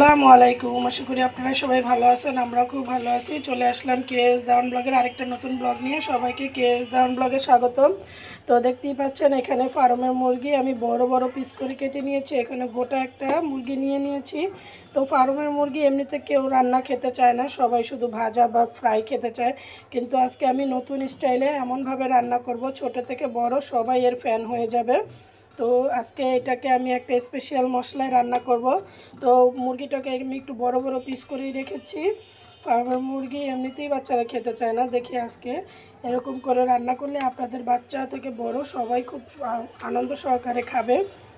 আসসালামু আলাইকুম। আশা করি আপনারা সবাই ভালো আছেন আমরা খুব ভালো আছি। চলে আসলাম কেএস দাওয়ান ব্লগের আরেকটা নতুন ব্লগ নিয়ে। সবাইকে কেএস দাওয়ান ব্লগে স্বাগতম। তো দেখতেই পাচ্ছেন, এখানে ফার্মের মুরগি আমি বড় বড় পিস করে কেটে নিয়েছি। এখানে গোটা একটা মুরগি নিয়ে নিয়েছি। তো ফার্মের মুরগি এমনিতে কেউ রান্না খেতে চায় না, সবাই শুধু ভাজা বা ফ্রাই খেতে চায়। কিন্তু আজকে আমি নতুন স্টাইলে এমনভাবে রান্না করব, ছোট থেকে বড় সবাই এর ফ্যান হয়ে যাবে। তো আজকে এটাকে আমি একটা স্পেশাল মশলায় রান্না করব। তো মুরগিটাকে আমি একটু বড় বড় পিস করেই রেখেছি। ফার্মার মুরগি এমনিতেই বাচ্চারা খেতে চায় না, দেখি আজকে এরকম করে রান্না করলে আপনাদের বাচ্চা থেকে বড় সবাই খুব আনন্দ সহকারে খাবে।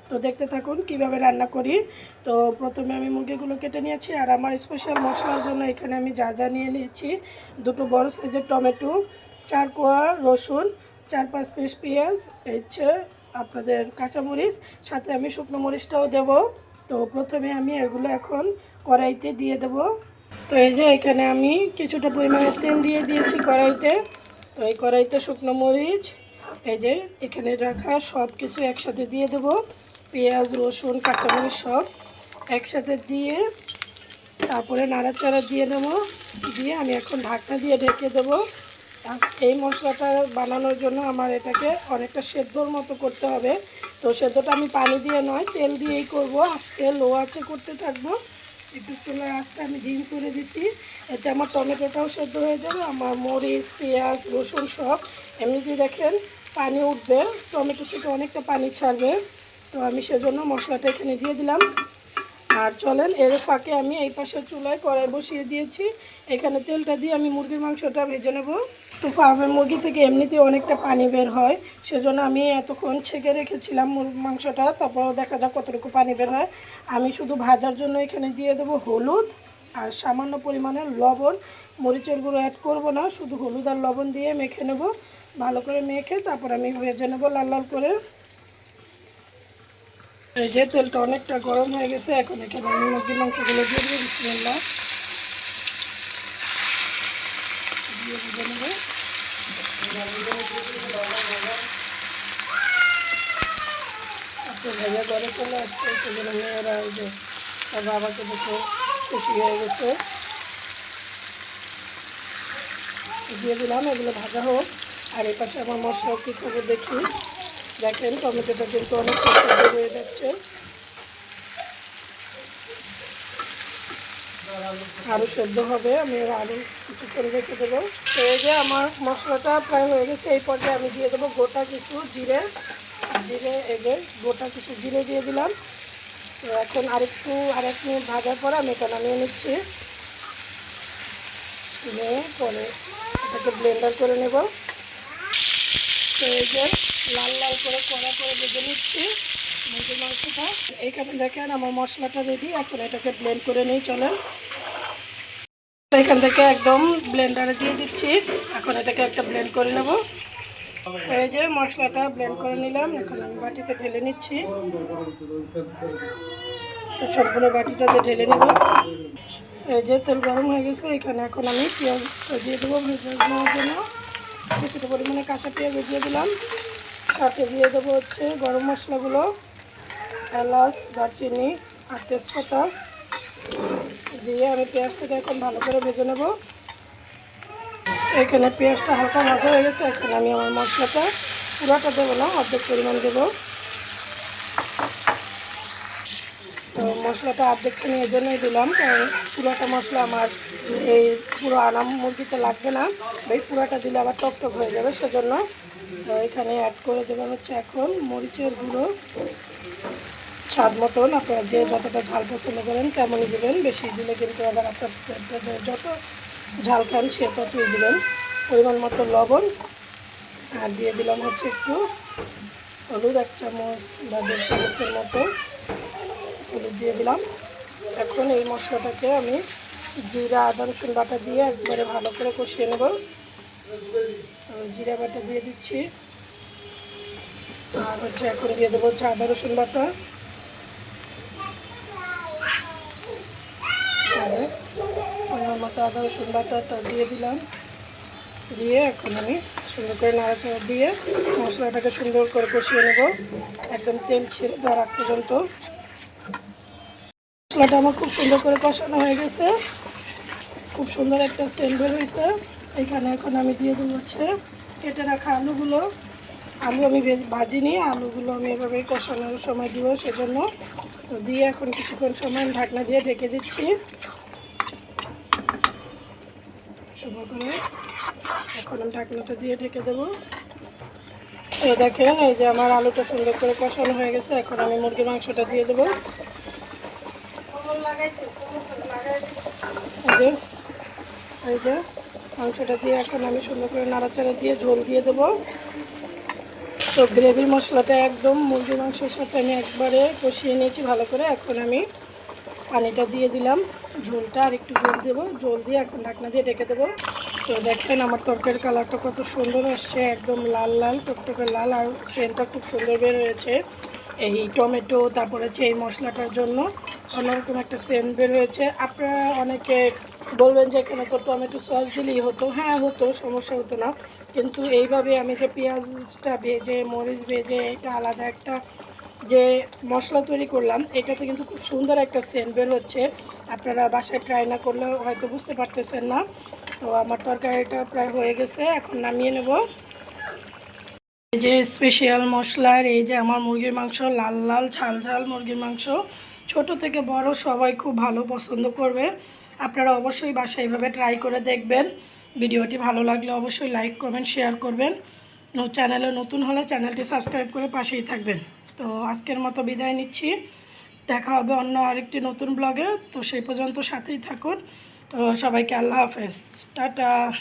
তো দেখতে থাকুন কীভাবে রান্না করি। তো প্রথমে আমি মুরগিগুলো কেটে নিয়েছি আর আমার স্পেশাল মশলার জন্য এখানে আমি যা যা নিয়ে নিয়েছি, দুটো বড় সাইজের টমেটো, চার কোয়া রসুন, চার পাঁচ পিস পেঁয়াজ হচ্ছে আপনাদের কাঁচামরিচ, সাথে আমি শুকনো মরিচটাও দেব। তো প্রথমে আমি এগুলো এখন কড়াইতে দিয়ে দেব। তো এই যে এখানে আমি কিছুটা পরিমাণে তেল দিয়ে দিয়েছি কড়াইতে। তো এই কড়াইতে শুকনো মরিচ, এই যে এখানে রাখা সব কিছু একসাথে দিয়ে দেব। পেঁয়াজ, রসুন, কাঁচামরিচ সব একসাথে দিয়ে তারপরে নাড়াচাড়া দিয়ে নেব। দিয়ে আমি এখন ঢাকনা দিয়ে ঢেকে দেবো। এই মশলাটা বানানোর জন্য আমার এটাকে অনেকটা সেদ্ধর মতো করতে হবে। তো সেদ্ধটা আমি পানি দিয়ে নয়, তেল দিয়েই করব। আজকে লো আছে করতে থাকব। একটু চুলার আঁচটা আমি ডিম করে দিছি। এতে আমার টমেটোটাও সেদ্ধ হয়ে যাবে, আমার মরিচ, পেঁয়াজ, রসুন সব। এমনিতেই দেখেন পানি উঠবে, টমেটো থেকে অনেকটা পানি ছাড়বে। তো আমি সেজন্য মশলাটা এখানে দিয়ে দিলাম। আর চলেন, এর ফাঁকে আমি এই পাশের চুলায় কড়াই বসিয়ে দিয়েছি। এখানে তেলটা দিয়ে আমি মুরগির মাংসটা ভেজে নেব। তো ফার্মের মুরগি থেকে এমনিতে অনেকটা পানি বের হয়, সেজন্য আমি এতক্ষণ ছেঁকে রেখেছিলাম মাংসটা, তারপর দেখা যাক কতটুকু পানি বের হয়। আমি শুধু ভাজার জন্য এখানে দিয়ে দেবো হলুদ আর সামান্য পরিমাণে লবণ। মরিচের গুঁড়ো অ্যাড করব না, শুধু হলুদ আর লবণ দিয়ে মেখে নেব। ভালো করে মেখে তারপর আমি ভেজে নেব লাল লাল করে। এই যে তেলটা অনেকটা গরম হয়ে গেছে, এখন এখানে আমি মুরগির মাংসগুলো দিয়ে দিয়ে বিসমিল্লাহ দিয়ে ভেজে নেব ভেজা ঘরে চলে আসছে সেজন্য মেয়েরা এই যে তার বাবাকে দেখে খুশি হয়ে গেছে দিয়ে দিলাম এগুলো ভাজা হোক আর এই পাশে আমার মশলা কী খবর দেখি দেখেন টমেটোটা কিন্তু অনেক হয়ে যাচ্ছে। আরও সেদ্ধ হবে, আমি আলু কিছু করে রেখে দেবো। এই যে আমার মশলাটা প্রায় হয়ে গেছে, এই পর্যায়ে আমি দিয়ে দেবো গোটা কিছু জিরে জিরে এগে, গোটা কিছু জিরে দিয়ে দিলাম। তো এখন আরেকটু আর এক মিনিট ভাজার পর আমি এটা নামিয়ে নিচ্ছি। নিয়ে পরে এটাকে ব্লেন্ডার করে নেব। এই যে লাল লাল করে কড়া করে ভেজে নিচ্ছি। মুরগির মাংসটা এইখানে দেখেন আমার মশলাটা রেডি এখন এটাকে ব্লেন্ড করে নিই, চলেন। এখান থেকে একদম ব্লেন্ডারে দিয়ে দিচ্ছি। এখন এটাকে একটা ব্লেন্ড করে নেব। এই যে মশলাটা ব্লেন্ড করে নিলাম, এখন আমি বাটিতে ঢেলে নিচ্ছি। তো সবগুলো বাটিটাতে ঢেলে নেব। এই যে তেল গরম হয়ে গেছে, এখানে এখন আমি পেঁয়াজ দিয়ে দেবো। ভেজে নেওয়ার জন্য কিছুটা পরিমাণে কাঁচা পেঁয়াজ দিয়ে দিলাম। সাথে দিয়ে দেবো হচ্ছে গরম মশলাগুলো। এলাচ, দারচিনি আর তেজপাতা দিয়ে আমি পেঁয়াজটাকে এখন ভালো করে ভেজে নেব। এখানে পেঁয়াজটা হালকা ভাজা হয়ে গেছে, এখন আমি আমার মশলাটা পুরোটা দেবো না, অর্ধেক পরিমাণ দেবো। তো মশলাটা অর্ধেকখানি এই জন্যই দিলাম, কারণ পুরোটা মশলা আমার এই পুরো আনাম মুরগিতে লাগবে না, এই পুরোটা দিলে আবার টক টক হয়ে যাবে সেজন্য। তো এখানে অ্যাড করে দেবেন হচ্ছে এখন মরিচের গুঁড়ো। স্বাদ মতন আপনারা যে যতটা ঝাল পছন্দ করেন তেমনই দেবেন। বেশি দিলে কিন্তু আবার আপনার যত ঝাল খান সে ততই দেবেন। পরিমাণ মতো লবণ। আর দিয়ে দিলাম হচ্ছে একটু হলুদ, এক চামচ বা দেড় চামচের মতো হলুদ দিয়ে দিলাম। এখন এই মশলাটাকে আমি জিরা, আদা, রসুন বাটা দিয়ে একবারে ভালো করে কষিয়ে নেব। জিরা বাটা দিয়ে দিচ্ছি। আর হচ্ছে এখন দিয়ে দেবো হচ্ছে আদা, রসুন বাটা আর পরিমাণ মতো আদা রসুন বাটাটা দিয়ে দিলাম। দিয়ে এখন আমি সুন্দর করে নাড়াচাড়া দিয়ে মশলাটাকে সুন্দর করে কষিয়ে নেব। একদম তেল ছেড়ে আগ পর্যন্ত। মশলাটা আমার খুব সুন্দর করে কষানো হয়ে গেছে। খুব সুন্দর একটা সেন্ট বের হয়েছে। এখানে এখন আমি দিয়ে দেবো হচ্ছে কেটে রাখা আলুগুলো। আলু আমি ভাজিনি, আলুগুলো আমি এভাবে কষানোর সময় দিব সেজন্য। তো দিয়ে এখন কিছুক্ষণ সময় ঢাকনা দিয়ে ঢেকে দিচ্ছি। এখন ঢাকনাটা দিয়ে ঢেকে দেবো। এই দেখেন, এই যে আমার আলুটা সুন্দর করে কষানো হয়ে গেছে, এখন আমি মুরগির মাংসটা দিয়ে দেবো। এই যে এই যে, মাংসটা দিয়ে এখন আমি সুন্দর করে নাড়াচাড়া দিয়ে ঝোল দিয়ে দেবো। তো গ্রেভি মশলাটা একদম মুরগির মাংসের সাথে আমি একবারে কষিয়ে নিয়েছি, ভালো করে। এখন আমি পানিটা দিয়ে দিলাম। ঝোলটা আর একটু জল দেবো। জল দিয়ে এখন ঢাকনা দিয়ে ঢেকে দেবো। তো দেখেন আমার তরকারির কালারটা কত সুন্দর আসছে, একদম লাল লাল, টকটকে লাল, আর সেন্টটা খুব সুন্দর বের হয়েছে। এই টমেটো, তারপরে হচ্ছে এই মশলাটার জন্য অন্যরকম একটা সেন্ট বের হয়েছে। আপনারা অনেকে বলবেন যে এখানে তো টমেটো সস দিলেই হতো? হ্যাঁ হতো, সমস্যা হতো না। কিন্তু এইভাবে আমি যে পেঁয়াজটা ভেজে, মরিচ ভেজে, এটা আলাদা একটা যে মশলা তৈরি করলাম, এটাতে কিন্তু খুব সুন্দর একটা সেন্ট বের হচ্ছে। আপনারা বাসায় ট্রাই না করলে হয়তো বুঝতে পারতেছেন না। তো আমার তরকারিটা প্রায় হয়ে গেছে, এখন নামিয়ে নেব। এই যে স্পেশাল মশলার, এই যে আমার মুরগির মাংস, লাল লাল ঝাল ঝাল মুরগির মাংস। ছোট থেকে বড় সবাই খুব ভালো পছন্দ করবে। আপনারা অবশ্যই বাসায় এইভাবে ট্রাই করে দেখবেন। ভিডিওটি ভালো লাগলে অবশ্যই লাইক কমেন্ট শেয়ার করবেন। চ্যানেলে নতুন হলে চ্যানেলটি সাবস্ক্রাইব করে পাশেই থাকবেন। তো আজকের মতো বিদায় নিচ্ছি। দেখা হবে অন্য আরেকটি নতুন ব্লগে। তো সেই পর্যন্ত সাথেই থাকুন। তো সবাইকে আল্লাহ হাফেজ। টাটা।